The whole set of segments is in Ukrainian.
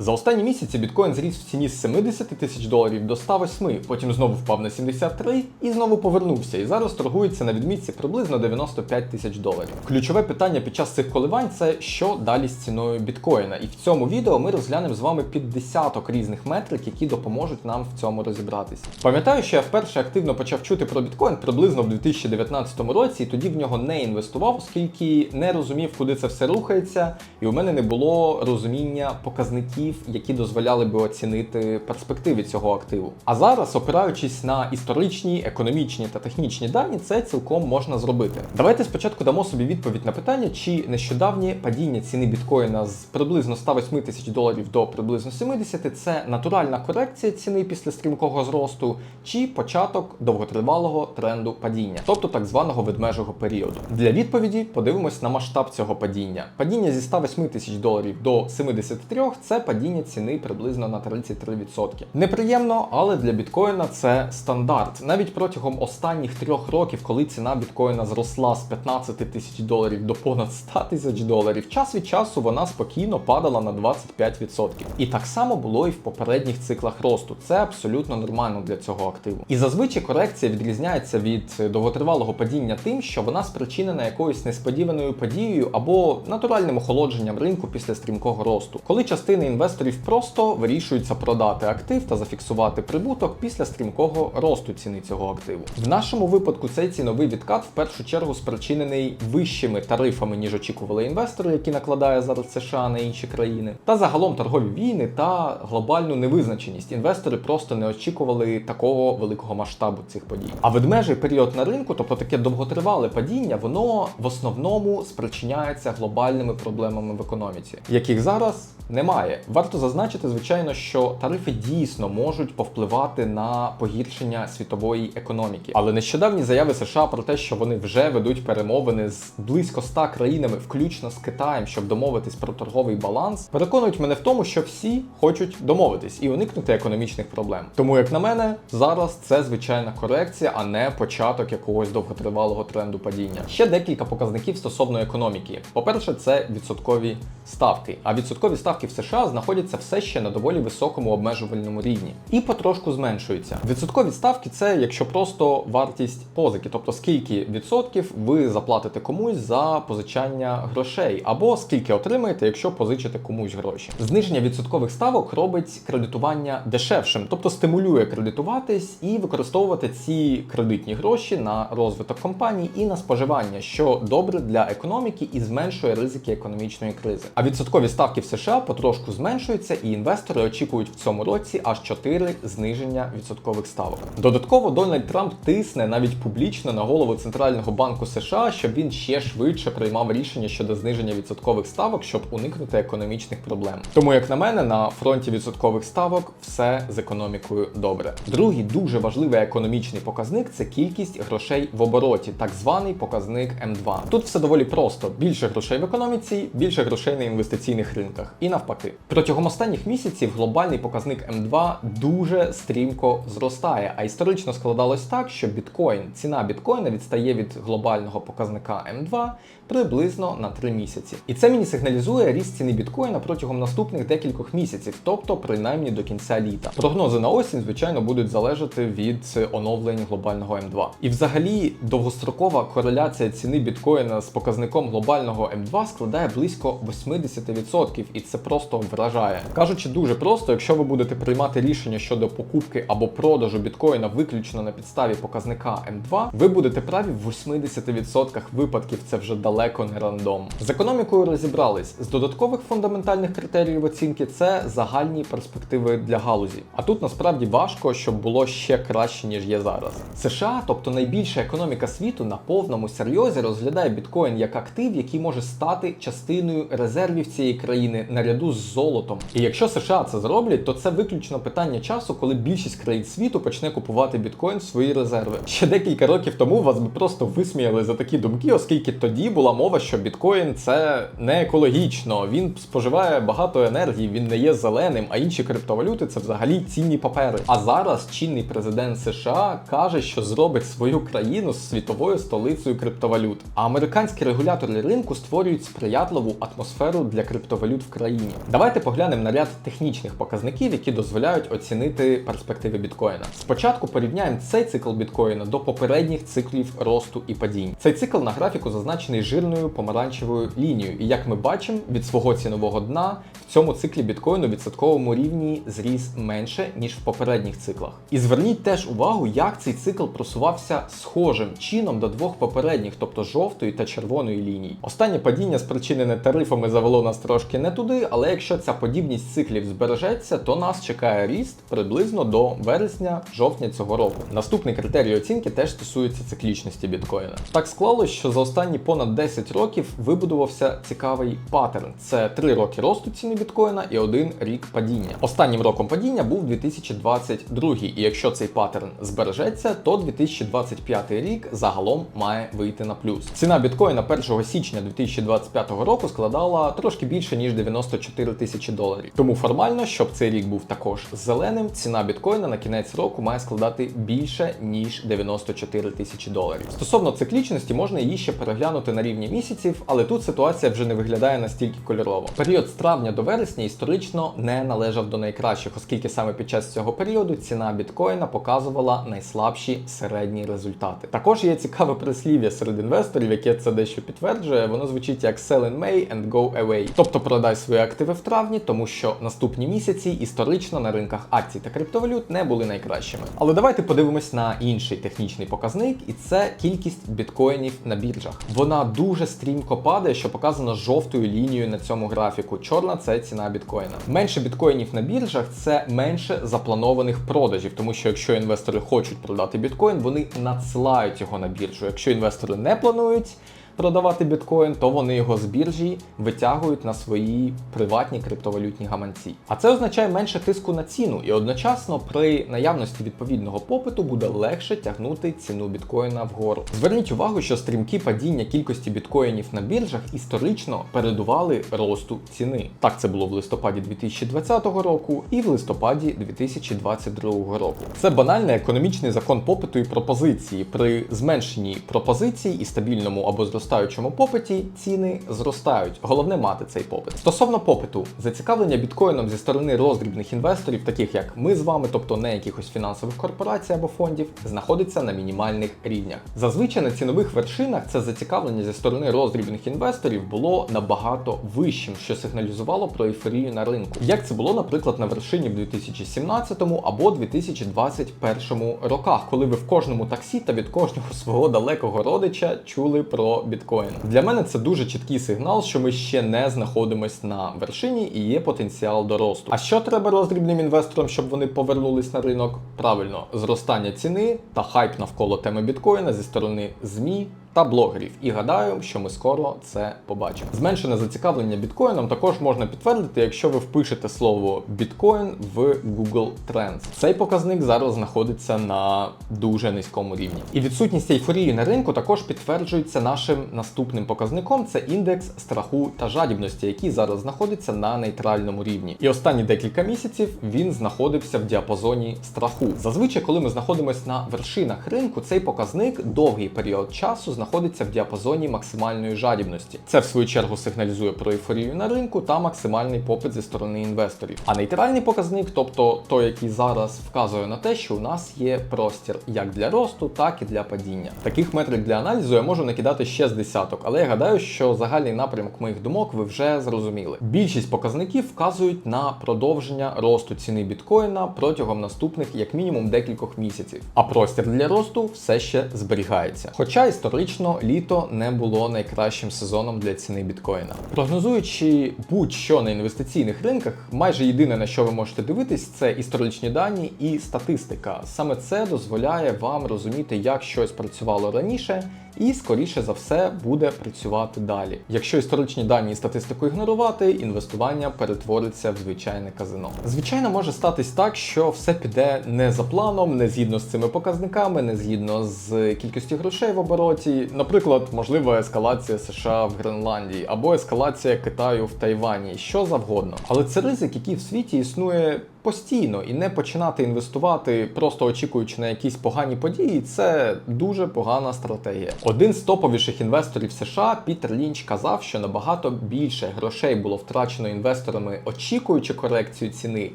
За останні місяці біткоін зріс в ціні з 70 тисяч доларів до 108, потім знову впав на 73 і знову повернувся. І зараз торгується на відмітці приблизно 95 тисяч доларів. Ключове питання під час цих коливань це що далі з ціною біткоїна. І в цьому відео ми розглянемо з вами під десяток різних метрик, які допоможуть нам в цьому розібратися. Пам'ятаю, що я вперше активно почав чути про біткоін приблизно в 2019 році, і тоді в нього не інвестував, оскільки не розумів, куди це все рухається, і у мене не було розуміння показників, які дозволяли би оцінити перспективи цього активу. А зараз, опираючись на історичні, економічні та технічні дані, це цілком можна зробити. Давайте спочатку дамо собі відповідь на питання, чи нещодавнє падіння ціни біткоїна з приблизно 108 тисяч доларів до приблизно 70 це натуральна корекція ціни після стрімкого зросту, чи початок довготривалого тренду падіння, тобто так званого ведмежого періоду. Для відповіді подивимось на масштаб цього падіння. Падіння зі 108 тисяч доларів до 73 це падіння ціни приблизно на 33%. Неприємно, але для біткоїна це стандарт. Навіть протягом останніх трьох років, коли ціна біткоїна зросла з 15 тисяч доларів до понад 100 тисяч доларів, час від часу вона спокійно падала на 25%. І так само було і в попередніх циклах росту. Це абсолютно нормально для цього активу. І зазвичай корекція відрізняється від довготривалого падіння тим, що вона спричинена якоюсь несподіваною подією або натуральним охолодженням ринку після стрімкого росту, коли частина інвесторів просто вирішуються продати актив та зафіксувати прибуток після стрімкого росту ціни цього активу. В нашому випадку цей ціновий відкат в першу чергу спричинений вищими тарифами, ніж очікували інвестори, які накладає зараз США на інші країни, та загалом торгові війни та глобальну невизначеність. Інвестори просто не очікували такого великого масштабу цих подій. А ведмежий період на ринку, тобто таке довготривале падіння, воно в основному спричиняється глобальними проблемами в економіці, яких зараз немає. Варто зазначити, звичайно, що тарифи дійсно можуть повпливати на погіршення світової економіки. Але нещодавні заяви США про те, що вони вже ведуть перемовини з близько 100 країнами, включно з Китаєм, щоб домовитись про торговий баланс, переконують мене в тому, що всі хочуть домовитись і уникнути економічних проблем. Тому, як на мене, зараз це звичайна корекція, а не початок якогось довготривалого тренду падіння. Ще декілька показників стосовно економіки. По-перше, це відсоткові ставки. А відсоткові ставки в США знаходяться все ще на доволі високому обмежувальному рівні і потрошку зменшуються. Відсоткові ставки це якщо просто вартість позики, тобто скільки відсотків ви заплатите комусь за позичання грошей, або скільки отримаєте, якщо позичите комусь гроші. Зниження відсоткових ставок робить кредитування дешевшим, тобто стимулює кредитуватись і використовувати ці кредитні гроші на розвиток компаній і на споживання, що добре для економіки і зменшує ризики економічної кризи. А відсоткові ставки в США потрошку зменшуються, і інвестори очікують в цьому році аж 4 зниження відсоткових ставок. Додатково Дональд Трамп тисне навіть публічно на голову центрального банку США, щоб він ще швидше приймав рішення щодо зниження відсоткових ставок, щоб уникнути економічних проблем. Тому, як на мене, на фронті відсоткових ставок все з економікою добре. Другий дуже важливий економічний показник це кількість грошей в обороті, так званий показник М2. Тут все доволі просто: більше грошей в економіці, більше грошей на інвестиційних ринках. І навпаки, протягом останніх місяців глобальний показник М2 дуже стрімко зростає. А історично складалось так, що біткоін, ціна біткоїна відстає від глобального показника М2 приблизно на 3 місяці. І це мені сигналізує ріст ціни біткоїна протягом наступних декількох місяців, тобто принаймні до кінця літа. Прогнози на осінь, звичайно, будуть залежати від оновлень глобального М2. І взагалі довгострокова кореляція ціни біткоїна з показником глобального М2 складає близько 80%, і це просто вражає. Кажучи дуже просто, якщо ви будете приймати рішення щодо покупки або продажу біткоїна виключно на підставі показника М2, ви будете праві в 80% випадків. Це вже далеко не рандом. З економікою розібрались. З додаткових фундаментальних критеріїв оцінки це загальні перспективи для галузі. А тут насправді важко, щоб було ще краще ніж є зараз. США, тобто найбільша економіка світу, на повному серйозі розглядає біткоін як актив, який може стати частиною резервів цієї країни наряду з золотом. І якщо США це зроблять, то це виключно питання часу, коли більшість країн світу почне купувати біткоін в свої резерви. Ще декілька років тому вас би просто висміяли за такі думки, оскільки тоді була мова, що біткоін це не екологічно, він споживає багато енергії, він не є зеленим, а інші криптовалюти це взагалі цінні папери. А зараз чинний президент США каже, що зробить свою країну світовою столицею криптовалют. А американські регулятори ринку створюють сприятливу атмосферу для криптовалют в країні. Давайте поглянемо на ряд технічних показників, які дозволяють оцінити перспективи біткоїна. Спочатку порівняємо цей цикл біткоїна до попередніх циклів росту і падінь. Цей цикл на графіку зазначений жирною помаранчевою лінією, і як ми бачимо, від свого цінового дна в цьому циклі біткоїну відсотковому рівні зріс менше ніж в попередніх циклах. І зверніть теж увагу, як цей цикл просувався схожим чином до двох попередніх, тобто жовтої та червоної ліній. Останнє падіння спричинене тарифами завело нас трошки не туди, але якщо ця подібність циклів збережеться, то нас чекає ріст приблизно до вересня-жовтня цього року. Наступний критерій оцінки теж стосується циклічності біткоїна. Так склалось, що за останні понад 10 років вибудувався цікавий паттерн: це 3 роки росту ціни біткоїна і один рік падіння. Останнім роком падіння був 2022, і якщо цей паттерн збережеться, то 2025 рік загалом має вийти на плюс. Ціна біткоїна 1 січня 2025 року складала трошки більше ніж 94 тисячі доларів. Тому формально, щоб цей рік був також зеленим, ціна біткоїна на кінець року має складати більше ніж 94 тисячі доларів. Стосовно циклічності, можна її ще переглянути на рівні місяців, але тут ситуація вже не виглядає настільки кольорово. Період з травня до вересня історично не належав до найкращих, оскільки саме під час цього періоду ціна біткоїна показувала найслабші середні результати. Також є цікаве прислів'я серед інвесторів, яке це дещо підтверджує. Воно звучить як sell in May and go away. Тобто продай свої активи в травні, тому що наступні місяці історично на ринках акцій та криптовалют не були найкращими. Але давайте подивимось на інший технічний показник, і це кількість біткоїнів на біржах. Вона дуже стрімко падає, що показано жовтою лінією на цьому графіку. Чорна це ціна біткоїна. Менше біткоїнів на біржах це менше запланованих продажів, тому що якщо інвестори хочуть продати біткоін, вони надсилають його на біржу. Якщо інвестори не планують. Продавати біткоін, то вони його з біржі витягують на свої приватні криптовалютні гаманці. А це означає менше тиску на ціну, і одночасно при наявності відповідного попиту буде легше тягнути ціну біткоїна вгору. Зверніть увагу, що стрімкі падіння кількості біткоїнів на біржах історично передували росту ціни. Так це було в листопаді 2020 року і в листопаді 2022 року. Це банальний економічний закон попиту і пропозиції. При зменшенні пропозицій і стабільному або зростаючому попиті ціни зростають. Головне мати цей попит. Стосовно попиту, зацікавлення біткоїном зі сторони роздрібних інвесторів, таких як ми з вами, тобто не якихось фінансових корпорацій або фондів, знаходиться на мінімальних рівнях. Зазвичай на цінових вершинах це зацікавлення зі сторони роздрібних інвесторів було набагато вищим, що сигналізувало про ейфорію на ринку. Як це було, наприклад, на вершині в 2017 або 2021 роках, коли ви в кожному таксі та від кожного свого далекого родича чули про біткоін. Для мене це дуже чіткий сигнал, що ми ще не знаходимось на вершині і є потенціал до росту. А що треба роздрібним інвесторам, щоб вони повернулись на ринок? Правильно, зростання ціни та хайп навколо теми біткоїна зі сторони ЗМІ. Та блогерів, і гадаю, що ми скоро це побачимо. Зменшене зацікавлення біткоїном також можна підтвердити, якщо ви впишете слово біткоін в Google Trends. Цей показник зараз знаходиться на дуже низькому рівні. І відсутність ейфорії на ринку також підтверджується нашим наступним показником: це індекс страху та жадібності, який зараз знаходиться на нейтральному рівні. І останні декілька місяців він знаходився в діапазоні страху. Зазвичай, коли ми знаходимося на вершинах ринку, цей показник довгий період часу знаходиться в діапазоні максимальної жадібності. Це в свою чергу сигналізує про ейфорію на ринку та максимальний попит зі сторони інвесторів. А нейтральний показник, тобто той, який зараз вказує на те, що у нас є простір як для росту, так і для падіння. Таких метрик для аналізу я можу накидати ще з десяток, але я гадаю, що загальний напрямок моїх думок ви вже зрозуміли. Більшість показників вказують на продовження росту ціни біткоїна протягом наступних як мінімум декількох місяців. А простір для росту все ще зберігається. Хоча історично літо не було найкращим сезоном для ціни біткоїна. Прогнозуючи будь-що на інвестиційних ринках, майже єдине на що ви можете дивитись, це історичні дані і статистика. Саме це дозволяє вам розуміти, як щось працювало раніше. І, скоріше за все, буде працювати далі. Якщо історичні дані і статистику ігнорувати, інвестування перетвориться в звичайне казино. Звичайно, може статись так, що все піде не за планом, не згідно з цими показниками, не згідно з кількістю грошей в обороті. Наприклад, можлива ескалація США в Гренландії або ескалація Китаю в Тайвані, що завгодно. Але це ризик, який в світі існує постійно і не починати інвестувати, просто очікуючи на якісь погані події, це дуже погана стратегія. Один з топовіших інвесторів США Пітер Лінч казав, що набагато більше грошей було втрачено інвесторами, очікуючи корекцію ціни,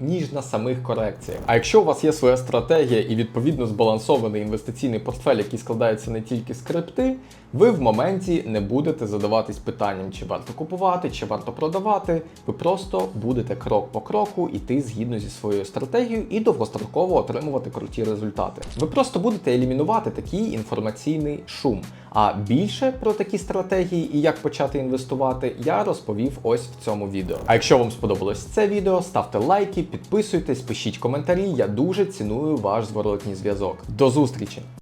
ніж на самих корекціях. А якщо у вас є своя стратегія і відповідно збалансований інвестиційний портфель, який складається не тільки з крипти, ви в моменті не будете задаватись питанням, чи варто купувати, чи варто продавати. Ви просто будете крок по кроку йти згідно зі своєю стратегією і довгостроково отримувати круті результати. Ви просто будете елімінувати такий інформаційний шум. А більше про такі стратегії і як почати інвестувати, я розповів ось в цьому відео. А якщо вам сподобалось це відео, ставте лайки, підписуйтесь, пишіть коментарі. Я дуже ціную ваш зворотній зв'язок. До зустрічі!